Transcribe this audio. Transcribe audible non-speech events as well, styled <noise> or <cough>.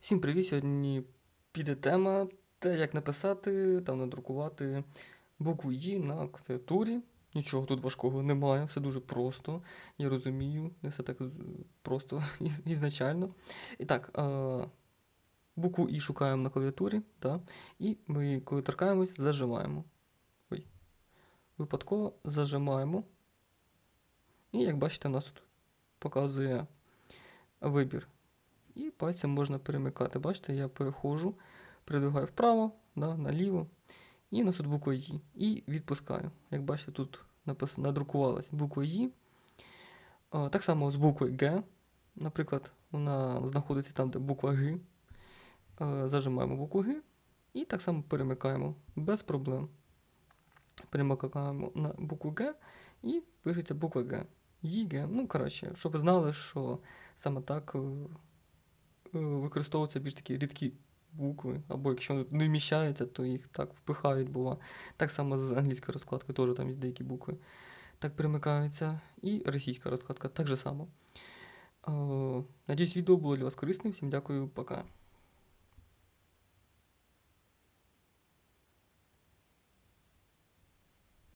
Всім привіт! Сьогодні піде тема те, як написати та надрукувати букву «Ї» на клавіатурі. Нічого тут важкого немає, все дуже просто. Я розумію, не все так просто <laughs> ізначально. І так, е, букву І шукаємо на клавіатурі, та, і ми, коли торкаємось, зажимаємо. Ой. Випадково зажимаємо. І як бачите, у нас тут показує вибір. І пальцем можна перемикати. Бачите, я переходжу, передвигаю вправо, да, наліво. І на тут буква «Ї». І відпускаю. Як бачите, тут напис... надрукувалась буква «Ї». Так само з буквою Г. Наприклад, вона знаходиться там, де буква Г. Зажимаємо букву Г і так само перемикаємо без проблем. Перемикаємо на букву Г і пишеться буква Г. «Ї», Ну, коротше, щоб знали, що саме так е, е, використовуються більш такі рідкі букви, або якщо не вміщаються, то їх так впихають, бува. Так само з англійською розкладкою теж там є деякі букви. Так перемикаються. І російська розкладка так же само. Е, Надіюсь, відео було для вас корисним. Всім дякую, пока.